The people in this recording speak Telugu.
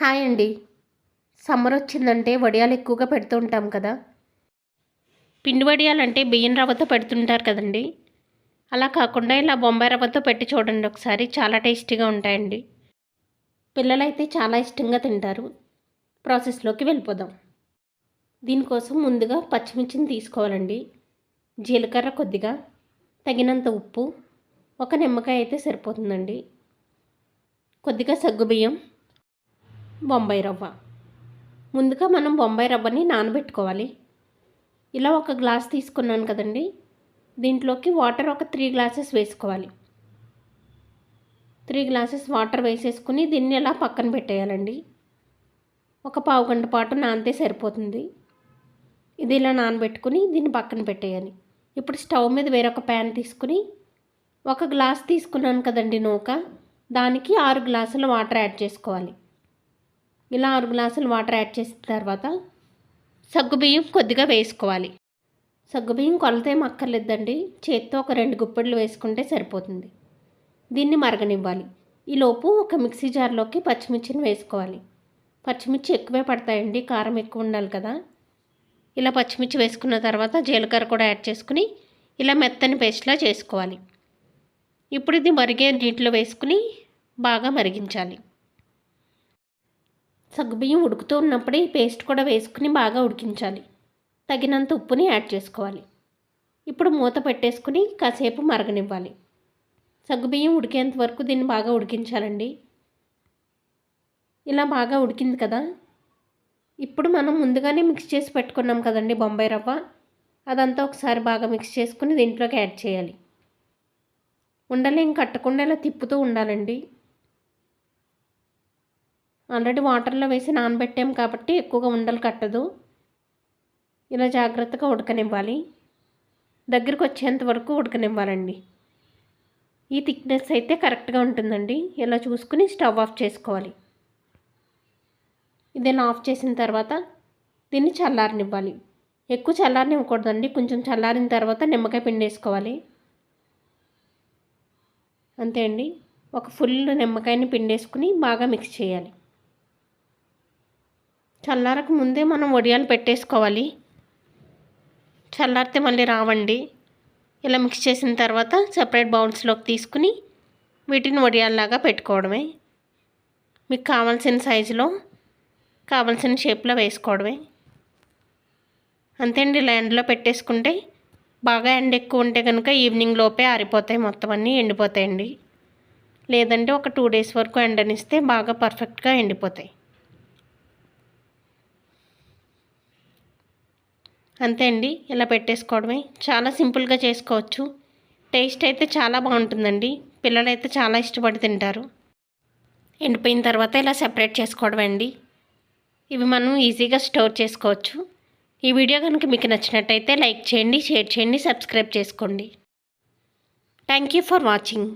హాయ్ అండి. సమ్మర్ వచ్చిందంటే వడియాలు ఎక్కువగా పెడుతూ ఉంటాం కదా. పిండి వడియాలు అంటే బియ్యం రవ్వతో పెడుతుంటారు కదండి. అలా కాకుండా ఇలా బొంబాయి రవ్వతో పెట్టి చూడండి ఒకసారి చాలా టేస్టీగా ఉంటాయండి. పిల్లలైతే చాలా ఇష్టంగా తింటారు. ప్రాసెస్లోకి వెళ్ళిపోదాం. దీనికోసం ముందుగా పచ్చిమిర్చిని తీసుకోవాలండి. జీలకర్ర కొద్దిగా తగినంత ఉప్పు ఒక నిమ్మకాయ అయితే సరిపోతుందండి. కొద్దిగా సగ్గుబియ్యం బొంబాయి రవ్వ. ముందుగా మనం బొంబాయి రవ్వని నానబెట్టుకోవాలి. ఇలా ఒక గ్లాస్ తీసుకున్నాను కదండి. దీంట్లోకి వాటర్ ఒక త్రీ గ్లాసెస్ వేసుకోవాలి. త్రీ గ్లాసెస్ వాటర్ వేసేసుకుని దీన్ని ఇలా పక్కన పెట్టేయాలండి? ఒక పావు గంట పాటు నానితే సరిపోతుంది. ఇది ఇలా నానబెట్టుకుని దీన్ని పక్కన పెట్టేయాలి. ఇప్పుడు స్టవ్ మీద వేరొక ప్యాన్ తీసుకుని ఒక గ్లాస్ తీసుకున్నాను కదండి నూక. దానికి ఆరు గ్లాసుల వాటర్ యాడ్ చేసుకోవాలి. ఇలా ఆరు గ్లాసులు వాటర్ యాడ్ చేసిన తర్వాత సగ్గుబియ్యం కొద్దిగా వేసుకోవాలి. సగ్గుబియ్యం కొలత ఏం అక్కర్లేదండి చేత్తో ఒక రెండు గుప్పెళ్ళు వేసుకుంటే సరిపోతుంది. దీన్ని మరగనివ్వాలి. ఈలోపు ఒక మిక్సీ జార్లోకి పచ్చిమిర్చిని వేసుకోవాలి. పచ్చిమిర్చి ఎక్కువే పడతాయండి. కారం ఎక్కువ ఉండాలి కదా. ఇలా పచ్చిమిర్చి వేసుకున్న తర్వాత జీలకర్ర కూడా యాడ్ చేసుకుని ఇలా మెత్తని పేస్ట్లా చేసుకోవాలి. ఇప్పుడు ఇది మరిగే నీటిలో వేసుకుని బాగా మరిగించాలి. సగ్గుబియ్యం ఉడుకుతూ ఉన్నప్పుడే ఈ పేస్ట్ కూడా వేసుకుని బాగా ఉడికించాలి. తగినంత ఉప్పుని యాడ్ చేసుకోవాలి. ఇప్పుడు మూత పెట్టేసుకుని కాసేపు మరగనివ్వాలి. సగ్గుబియ్యం ఉడికేంత వరకు దీన్ని బాగా ఉడికించాలండి. ఇలా బాగా ఉడికింది కదా. ఇప్పుడు మనం ముందుగానే మిక్స్ చేసి పెట్టుకున్నాం కదండి బొంబాయి రవ్వ. అదంతా ఒకసారి బాగా మిక్స్ చేసుకుని దీంట్లోకి యాడ్ చేయాలి. ఉండలేం కట్టకుండా ఇలా తిప్పుతూ ఉండాలండి. ఆల్రెడీ వాటర్లో వేసి నానబెట్టాం కాబట్టి ఎక్కువగా ఉండలు కట్టదు. ఇలా జాగ్రత్తగా ఉడకనివ్వాలి. దగ్గరికి వచ్చేంత వరకు ఉడకనివ్వాలండి. ఈ థిక్నెస్ అయితే కరెక్ట్గా ఉంటుందండి. ఇలా చూసుకుని స్టవ్ ఆఫ్ చేసుకోవాలి. ఇది ఇలా ఆఫ్ చేసిన తర్వాత దీన్ని చల్లారనివ్వాలి. ఎక్కువ చల్లారనివ్వకూడదండి. కొంచెం చల్లారిన తర్వాత నిమ్మకాయ పిండి వేసుకోవాలి. అంతే అండి. ఒక ఫుల్ నిమ్మకాయని పిండేసుకుని బాగా మిక్స్ చేయాలి. చల్లారకు ముందే మనం వడియాలు పెట్టేసుకోవాలి. చల్లారితే మళ్ళీ రావండి. ఇలా మిక్స్ చేసిన తర్వాత సపరేట్ బౌల్స్లోకి తీసుకుని వీటిని వడియాల్లాగా పెట్టుకోవడమే. మీకు కావాల్సిన సైజులో కావాల్సిన షేప్లో వేసుకోవడమే. అంతే అండి ఇలా ఎండలో పెట్టేసుకుంటే బాగా ఎండ ఎక్కువ ఉంటే కనుక ఈవినింగ్ లోపే ఆరిపోతాయి మొత్తం అన్నీ ఎండిపోతాయండి. లేదంటే ఒక టూ డేస్ వరకు ఎండనిస్తే బాగా పర్ఫెక్ట్గా ఎండిపోతాయి. అంతే అండి ఇలా పెట్టేసుకోవడమే. చాలా సింపుల్గా చేసుకోవచ్చు. టేస్ట్ అయితే చాలా బాగుంటుందండి. పిల్లలైతే చాలా ఇష్టపడి తింటారు. ఎండిపోయిన తర్వాత ఇలా సెపరేట్ చేసుకోవడం అండి. ఇవి మనం ఈజీగా స్టోర్ చేసుకోవచ్చు. ఈ వీడియో కనుక మీకు నచ్చినట్టయితే లైక్ చేయండి షేర్ చేయండి సబ్స్క్రైబ్ చేసుకోండి. Thank you for watching.